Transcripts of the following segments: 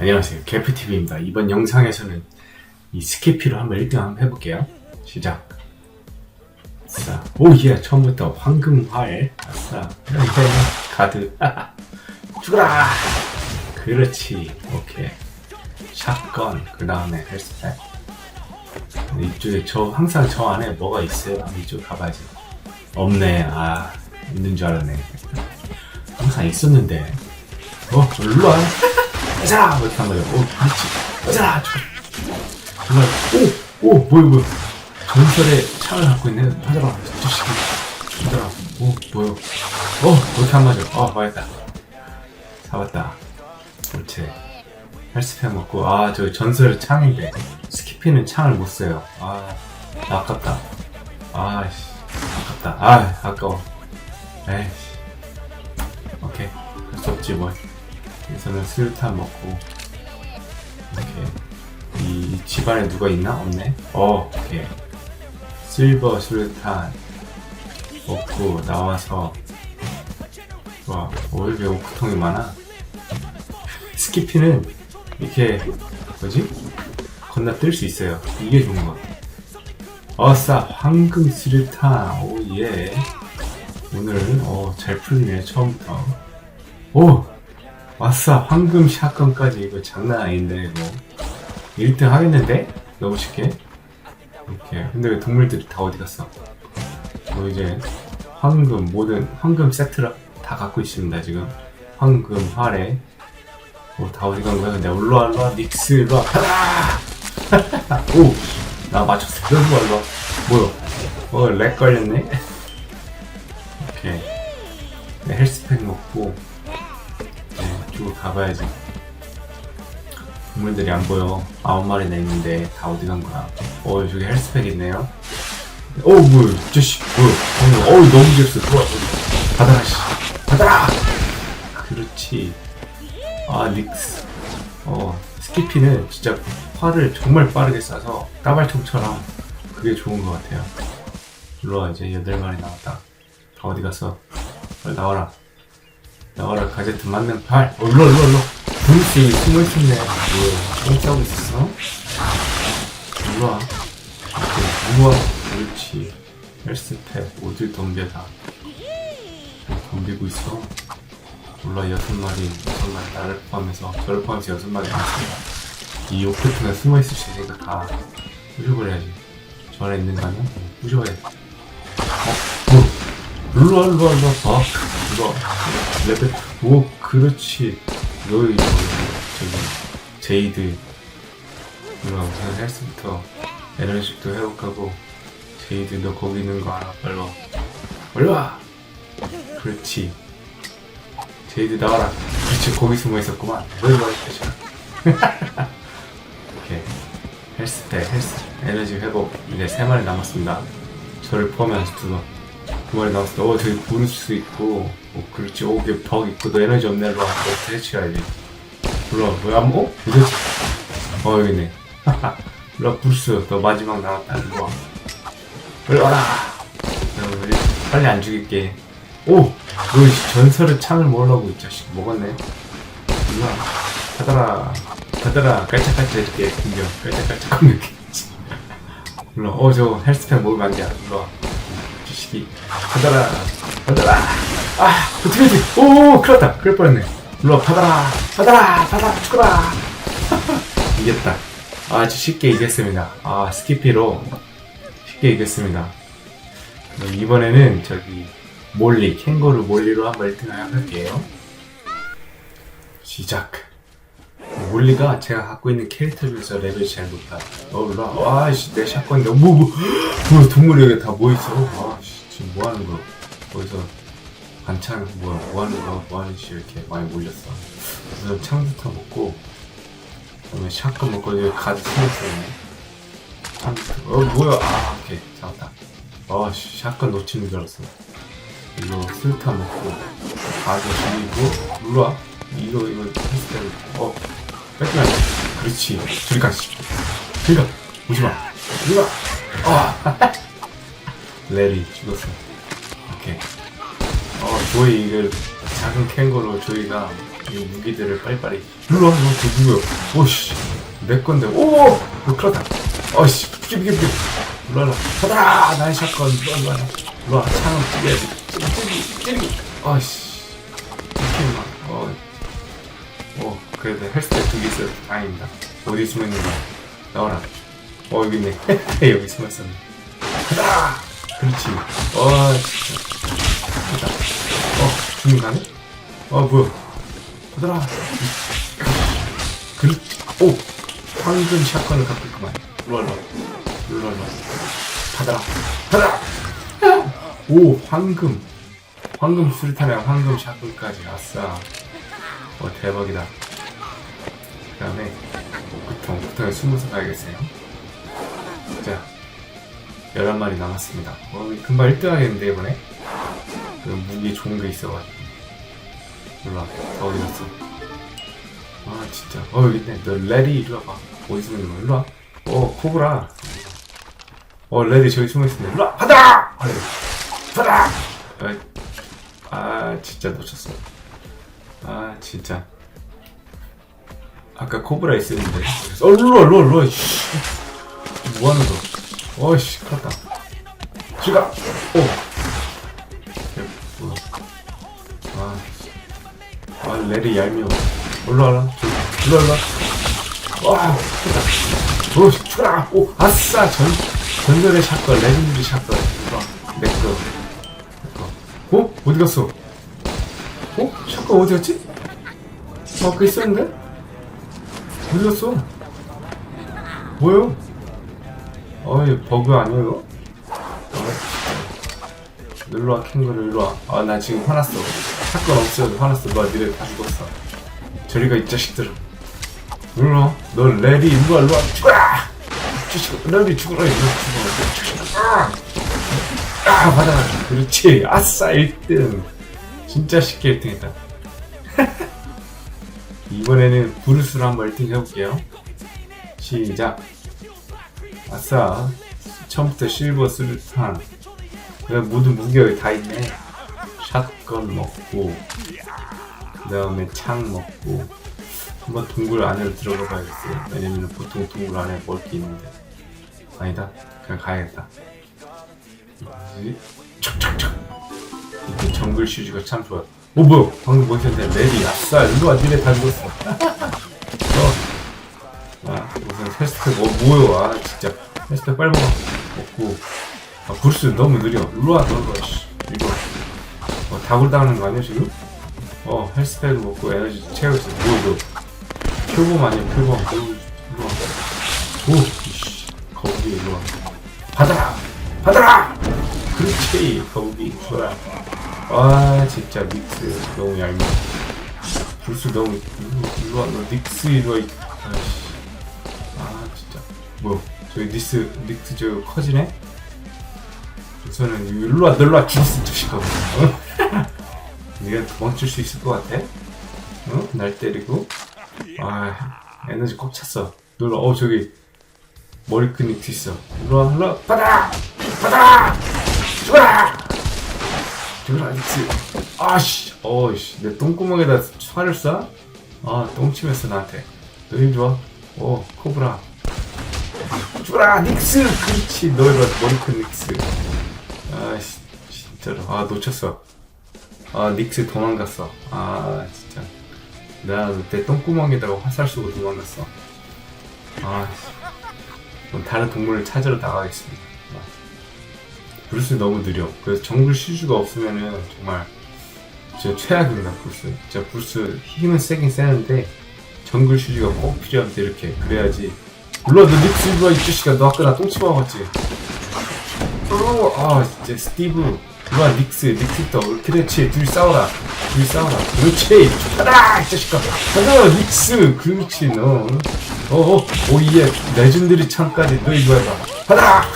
안녕하세요. 개프TV입니다. 이번 영상에서는 이 스키피로 한번 1등 한번 해볼게요. 시작. 아싸. 오, 예. 처음부터 황금활. 아싸. 예. 가드. 죽어라! 그렇지. 오케이. 샷건. 그 다음에 헬스팩. 이쪽에 저, 항상 저 안에 뭐가 있어요. 한번 이쪽 가봐야지. 없네. 아, 있는 줄 알았네. 항상 있었는데. 어, 일로 와. 가자! 이렇게 한 거예요. 오, 그렇지. 가자! 정말, 오! 오! 뭐야, 뭐야. 전설의 창을 갖고 있네. 찾아봐. 저 자식이. 찾아봐. 오, 뭐야. 어, 이렇게 한 거죠. 어, 맞았다. 잡았다. 그렇지. 헬스팩 먹고, 아, 저 전설의 창인데. 스키피는 창을 못 써요. 아, 아깝다. 아, 씨. 아깝다. 아, 아까워. 에이씨. 오케이. 할 수 없지, 뭘. 여기서는 수류탄 먹고 이렇게 이 집안에 누가 있나? 없네? 어 오케이. 실버 수류탄 먹고 나와서 와 오일배 오크통이 많아? 스키피는 이렇게 뭐지? 건너뛸 수 있어요. 이게 좋은 거 어싸 황금 수류탄 오예. 오늘 어, 잘 풀리네 처음부터. 오 왔어 황금 샷건까지 이거 장난 아닌데 이거. 1등 하겠는데? 너무 쉽게? 이렇게 근데 왜 동물들이 다 어디 갔어? 뭐 이제 황금 모든 황금 세트를 다 갖고 있습니다 지금. 황금 활에. 뭐다 어디 간 거야? 근데 올라와 올라와 닉스 일로와. 가라! 오나 맞췄어. 일로와 일로와. 뭐야? 어렉 걸렸네? 오케이. 네, 헬스팩 먹고 가봐야지. 동물들이 안 보여. 아홉 마리나 있는데 다 어디 간 거야? 어, 저기 헬스팩 있네요. 어, 뭐야, 이 자식, 뭐야. 어, 너무 귀엽어. 들어와, 들어와. 받아라, 씨. 받아라! 그렇지. 아, 닉스. 어, 스키피는 진짜 활을 정말 빠르게 쏴서 까발총처럼 그게 좋은 것 같아요. 일로 와, 이제 여덟 마리 나왔다. 다 어디 갔어? 빨리 나와라. 나와라 가제트 맞는 팔 어, 일로 일로 일로 브루스 숨어있었네 뭐야 똥싸고 있었어? 일로와 일로와 그렇지 헬스팩 어딜 덤벼다 뭐 덤비고 있어 몰라 여섯 마리 여섯 마리 나를 포함해서 저를 포함해서 여섯 마리 나왔습니다 이 오프트가 숨어있을 수 있으니까 다 부셔버려야지 저 안에 있는 거 아니야? 부셔버려야지 어? 뭐? 일로와 일로와 일로와. 봐 일로와. 레벨 오 그렇지. 여기 저기 제이드. 일로와 우선 헬스부터. 에너지도 회복하고. 제이드 너 거기 있는 거 알아. 빨리 와. 빨리 와. 그렇지. 제이드 나와라. 그렇지 거기 숨어 있었구만. 왜 이리 와 오케이. 헬스팩 헬스. 에너지 회복. 이제 세 마리 남았습니다. 저를 포함해서 두번 두 마리 나왔어. 어, 저기 브루스 있고, 어, 그렇지. 오, 여기 벽 있고, 너 에너지 없네. 일로 와. 너 대치해야지. 일로 와. 뭐야, 안 먹어? 이거 어, 여기 있네. 일로 와, 브루스. 너 마지막 나왔다. 일로 와. 일로 와라. 빨리 안 죽일게. 오! 너 전설의 창을 먹으려고 이 자식 먹었네. 일로 와. 가더라. 가더라. 깔짝깔짝 이렇게 공격. 깔짝깔짝 공격. 일로 와. 어, 저 헬스팩 먹으면 안 돼. 일로 와. 지식이. 받아라 받아라. 아 어떻게 하지? 오 큰일 났다. 그럴 뻔했네. 일로와 받아라 받아라 받아라 죽어라. 이겼다. 아주 쉽게 이겼습니다. 아 스키피로 쉽게 이겼습니다. 이번에는 저기 몰리 캥거루 몰리로 한번 1등 해볼게요. 시작 몰리가 제가 갖고 있는 캐릭터 중에서 레벨이 제일 높아. 어, 일로 와. 아이씨, 내 샷건인데. 뭐, 뭐, 뭐, 동물이 여기 다 모여있어. 아씨, 지금 뭐 하는 거야. 거기서 반찬, 뭐야, 뭐 하는 거야, 뭐 하는 씨 이렇게 많이 몰렸어. 우선 창부터 먹고, 그 다음에 샷건 먹고, 여기 가드 스매스네. 창부터, 어, 뭐야. 아, 오케이. 잡았다. 아씨, 샷건 놓치는 줄 알았어. 이거 술탄 먹고, 가드 죽이고, 와. 이거, 이거, 테스트를, 어. 돼. 그렇지. 저리 가, 씨. 저리 가. 오지 마. 오지 마. 아. 레리 죽었어. 오케이. 어, 조이, 이걸 작은 캥거루 조이가 이 무기들을 빨리빨리 일로와 너그 누구야 오씨 내 건데 오너 그렇다 어씨 비켜 비켜 비켜 일로와 받아라 나의 샷건 일로와 일로와 창을 찌개야지 찌르기 찌르기 어씨 그래도 헬스텍 두개 있어요 다행입니다. 어디 숨어 있는 거야 나와라. 어 여기 있네. 여기 숨어 있었네. 가자! 그렇지. 어 진짜. 가자 어 주문 가네? 어 뭐야. 받아라. 그렇지. 오! 황금 샷건을 갖고 있구만. 일로와 일로와 받아라. 받아라! 오 황금. 황금 수류탄이랑 황금 샷건까지. 아싸. 어 대박이다 그 다음에 보통 보통에 숨어서 가야겠어요? 자 11마리 남았습니다. 어 금방 1등 하겠는데 이번에? 그 무기 좋은 게 있어가지고. 일로와 다 어디 갔어? 아 진짜. 어 여기 있네. 너 레디 이리 와봐. 어디 숨어있는 일로와. 어 코브라. 어 레디 저기 숨어있습니다. 일로와. 받아! 아유, 받아! 어이. 아 진짜 놓쳤어. 아 진짜 아까 코브라 있었는데. 어 일로와 일로와 일로와 씨. 뭐하는 거 어이씨 큰일 났다. 지가 오 뭐야? 아, 아 레리 얄미워. 올라와라. 저기 올라와라 와 됐다. 오 죽어라 오 아싸! 전 전설의 샷건 레전드리 샷건 내꺼 내꺼 어? 어디 갔어? 어? 샷건 어디 갔지? 아, 아까 있었는데? 갔어? 뭐요? 어이 버그 아니야 이거? 일로와 캥거루 일로와. 아 나 지금 화났어. 사건 없어도 화났어. 너 니네 다 죽었어. 저리가 이 자식들 일로와. 너 레디 일로와 일로와. 죽어라 죽어 레디 죽어라 일로 죽어 아! 아 받아 그렇지. 아싸 1등. 진짜 쉽게 1등 했다 이번에는 브루스로 한번 1등 해볼게요. 시작. 아싸. 처음부터 실버 수류탄. 그래 모든 무기가 다 있네. 샷건 먹고 그 다음에 창 먹고. 한번 동굴 안으로 들어가 봐야겠어요. 왜냐면 보통 동굴 안에 먹을 게 있는데. 아니다. 그냥 가야겠다. 뭐지? 척척척. 이렇게 정글 슈즈가 참 좋아 오 뭐야? 방금 뭐였는데? 레디 아싸 일로와 니네 다 죽었어. 어. 아 무슨 헬스팩 뭐 뭐요? 아 진짜. 헬스팩 빨리 먹어. 먹고. 아 브루스 너무 느려. 일로와 너너 이거. 어, 다굴 당하는 거 아니야 지금? 어 헬스팩 먹고 에너지 채우고 있어. 뭐 이거 표범 아니야 표범. 일로와. 오 이씨. 거북이 일로와. 받아라! 받아라! 그렇지 거북이. 좋아 아 진짜 닉스. 너무 얄미워. 브루스 너무 일로- 일로와 너 닉스 일로와 이- 아이씨. 아 진짜. 뭐 저기 닉스 닉스 저 커지네? 우선은 일로와 널로와 죽었으면 좋겠거든. 어? 네가 도망칠 수 있을 것 같아? 어? 날 때리고? 아 에너지 꽉 찼어. 놀러 어 저기 머리끈 닉스 있어. 일로와 일로와. 받아! 받아! 죽어라 죽어라 닉스 아씨 어이씨 내 똥구멍에다 활을 쏴? 아 똥침했어 나한테. 너힘 좋아? 오 코브라. 죽어라 닉스! 그렇지 너와 머리큰 닉스. 아씨 진짜로. 아 놓쳤어. 아 닉스 도망갔어. 아 진짜. 그때 똥구멍에다가 화살 쏘고 도망갔어. 아 그럼 다른 동물을 찾으러 나가겠습니다. 아. 브루스 너무 느려. 그래서 정글 슈즈가 없으면은 정말 진짜 최악입니다 브루스 진짜 브루스 힘은 세긴 세는데 정글 슈즈가 꼭 필요합니다 이렇게 그래야지. 물론 너 닉스 일로와 이 자식아 너 아까 나 똥 치 먹었지? 어, 아 진짜 스티브. 일로와 닉스 닉스 또 그렇지? 둘이 싸워라. 둘이 싸워라. 그렇지. 가라 이 자식아. 가자 닉스. 그렇지 너. 어어 오예 레전드리 창까지 너 이거 해봐. 가라!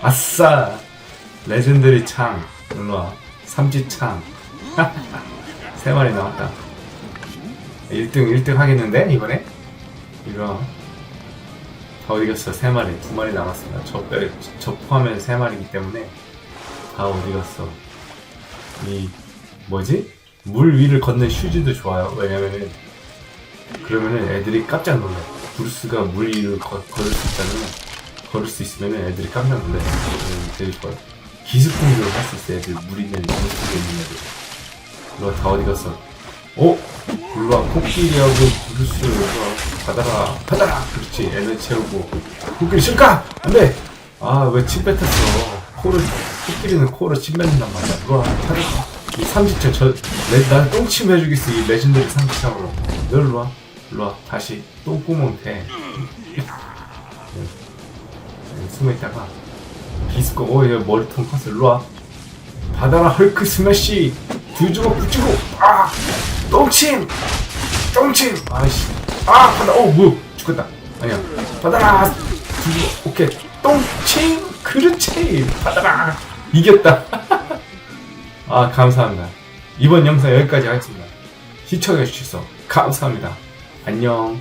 아싸 레전드리 창. 일로와. 삼지창. 세 마리 나왔다. 1등 1등 하겠는데 이번에? 이거. 다 어디 갔어? 세 마리. 두 마리 남았습니다. 저, 빼, 저 포함해서 세 마리이기 때문에 다 어디 갔어? 이 뭐지? 물 위를 걷는 슈즈도 좋아요. 왜냐면은 그러면은 애들이 깜짝 놀래. 브루스가 물 위를 거, 걸을 수 있다면 걸을 수 있으면은 애들이 깜짝 놀래. 음, 되게 좋아요. 기습 공격을 할수 있어. 애들 물 있는 물 속에 있는 애들. 일로와 다 어디 갔어? 어? 일로와 코끼리하고 일로와 받아라 받아라! 그렇지. 에너지 채우고. 코끼리 실까? 안돼! 아왜침 뱉었어? 코를 코끼리는 코로 침 뱉는단 말이야. 일로와 받아라 이 삼지창 저난 똥침 해주겠어. 이 레전더리 삼지창으로. 너 일로와. 일로와. 다시. 똥구멍 대 숨어 있다가 기습고 어얘 머리통 컸어 일로 와. 받아라 헐크 스매시. 두 주먹 붙이고. 아! 똥침! 똥침! 아이씨. 아 받아 어 뭐야. 죽겠다. 아니야. 받아라 두 주먹. 오케이. 똥침. 그렇지. 받아라 이겼다. 아 감사합니다. 이번 영상 여기까지 하겠습니다. 시청해 주셔서 감사합니다. 안녕